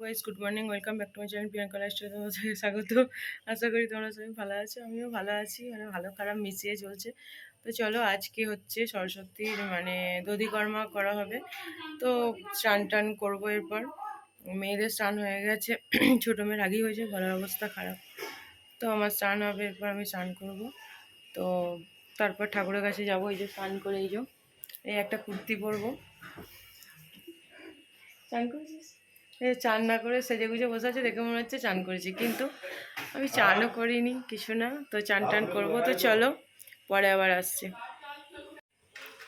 Guys good morning welcome back to my channel Priyanka lifestyle তোমাদের স্বাগত। আশা করি তোমরা সবাই ভালো আছো, আমিও ভালো আছি মানে ভালো খারাপ মিশিয়ে চলছে। তো চলো, আজকে হচ্ছে সরস্বতীর মানে দধিকর্মা করা হবে। তো স্নান টান করব এরপর। মেয়েদের স্নান হয়ে গেছে, ছোটো মেয়ের আগেই হয়েছে, গলার অবস্থা খারাপ। তো আমার স্নান হবে, এরপর আমি স্নান করব। তো তারপর ঠাকুরের কাছে যাব, এই যে স্নান করে এই যে, এই একটা কুর্তি পরবো। স্নান করেছিস? চান না করে সেজে গুজে বসে আছে দেখে মনে হচ্ছে চান করেছি। কিন্তু আমি চানও করিনি, কিছু না। তো চান টান করব। তো চলো, পরে আবার আসছে।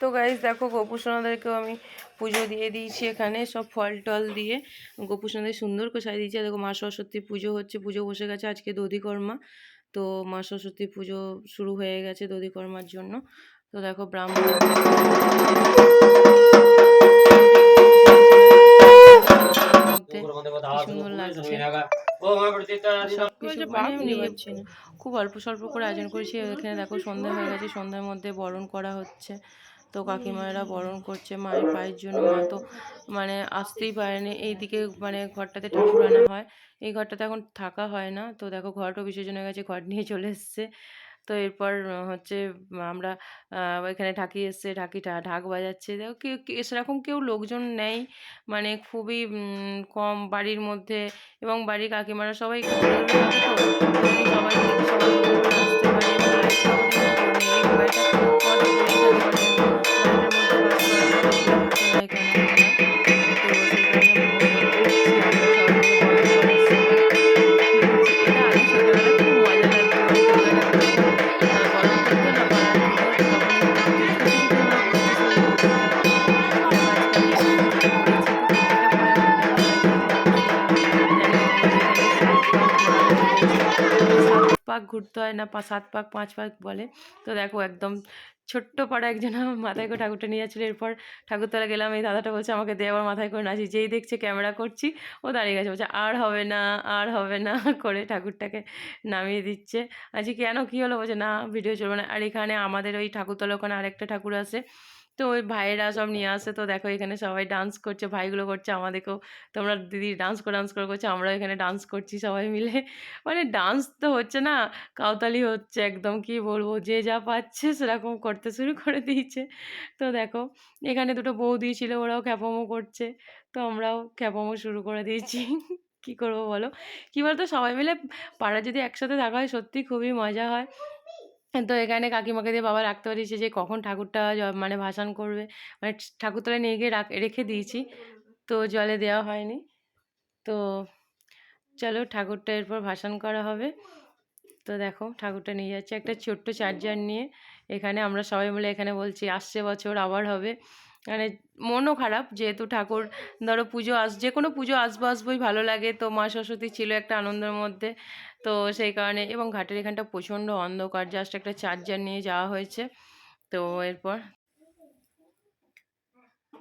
তো গাইজ দেখো গোপুসোনাদেরকেও আমি পুজো দিয়ে দিয়েছি এখানে। সব ফল টল দিয়ে গোপুসোনাদের সুন্দর করে সাজিয়ে দিয়েছি। দেখো মা সরস্বতী পুজো হচ্ছে, পুজো বসে গেছে আজকে দধিকর্মা। তো মা সরস্বতী পুজো শুরু হয়ে গেছে দধিকর্মার জন্য। তো দেখো ব্রাহ্মণ সবকিছু মানে আমি নিয়ে না। খুব অল্প স্বল্প করে আয়োজন করেছি এখানে দেখো সন্ধ্যা হয়ে গেছে সন্ধ্যার মধ্যে বরণ করা হচ্ছে। তো কাকিমারা বরণ করছে মায়ের পায়ের জন্য মা তো মানে আসতেই পারেনি। এইদিকে মানে ঘরটাতে ঠাকুর আনা হয়। এই ঘরটাতে এখন থাকা হয় না। তো দেখো ঘরটা বিসর্জন হয়ে গেছে ঘর নিয়ে চলে এসছে। তো এরপর হচ্ছে আমরা ওইখানে এখানে ঢাকি এসছে ঢাকি ঢাক বাজাচ্ছে। কেউ কে- সেরকম কেউ লোকজন নেই। মানে খুবই কম বাড়ির মধ্যে এবং বাড়ির কাকিমারা সবাই সবাই সবাই পাক ঘুরতে হয় না সাত পাক, পাঁচ পাক বলে। তো দেখো একদম ছোট্ট পাড়া একজন মাথায় করে ঠাকুরটা নিয়ে যাচ্ছিল। এরপর ঠাকুরতলা গেলাম, এই দাদাটা বলছে, আমাকে দে, আবার মাথায় করে নাচি যেই দেখছে ক্যামেরা করছি, ও দাঁড়িয়ে গেছে। বলছে, আর হবে না, আর হবে না। করে ঠাকুরটাকে নামিয়ে দিচ্ছে। আজকে কেন, কী হলো? বলছে, না ভিডিও চলবে না। আর এখানে আমাদের ওই ঠাকুরতলা ওখানে আরেকটা ঠাকুর আছে। তো ওই ভাইয়েরা সব নিয়ে আসে। তো দেখো এখানে সবাই ডান্স করছে, ভাইগুলো করছে, আমাদেরকেও তোমরা দিদি ডান্স করে ডান্স করে করছে, আমরাও এখানে ডান্স করছি সবাই মিলে। মানে ডান্স তো হচ্ছে না, কাউতালি হচ্ছে একদম কি বলব, যে যা পাচ্ছে সেরকম করতে শুরু করে দিয়েছে। তো দেখো এখানে দুটো বৌদি ছিল, ওরাও খ্যাপামো করছে, তো আমরাও খ্যাপামো শুরু করে দিয়েছি। কি করব বলো? কী বলতো সবাই মিলে পাড়া যদি একসাথে থাকা হয় সত্যি খুবই মজা হয়। তো এখানে কাকিমাকে দিয়ে বাবা রাখতে পারিয়েছে যে কখন ঠাকুরটা মানে ভাসান করবে। মানে ঠাকুরতলায় নিয়ে গিয়ে রাখ, রেখে দিয়েছি। তো জলে দেওয়া হয়নি। তো চলো ঠাকুরটা এরপর ভাসান করা হবে। তো দেখো ঠাকুরটা নিয়ে যাচ্ছে একটা ছোট্ট চার্জার নিয়ে। এখানে আমরা সবাই মিলে এখানে বলছি, আসছে বছর, আবার হবে। মানে মনও খারাপ, যেহেতু ঠাকুর ধরো পুজো আস, যে কোনো পুজো আসব আসবোই ভালো লাগে। তো মা সরস্বতী ছিল একটা আনন্দের মধ্যে। তো সেই কারণে, এবং ঘাটের এখানটা প্রচণ্ড অন্ধকার জাস্ট একটা চার্জার নিয়ে যাওয়া হয়েছে। তো এরপর,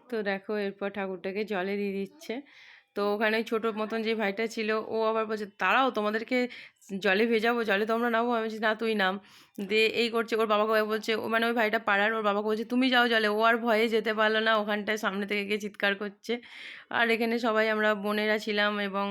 তো দেখো এরপর ঠাকুরটাকে জলে দিয়ে দিচ্ছে। তো ওখানে ছোট মতন যে ভাইটা ছিল, ও আবার বলছে তারাও তোমাদেরকে জলে ভেজাবো, জলে তোমরা নামো আমি না, তুই নাম। দিয়ে এই করছে, ওর বাবাকে বলছে, ও মানে ওই ভাইটা পাড়ার, ওর বাবাকে বলছে, তুমি যাও জলে। ও আর ভয়ে যেতে পারল না, ওখানটায় সামনে থেকে গিয়ে চিৎকার করছে। আর এখানে সবাই আমরা বোনেরা ছিলাম এবং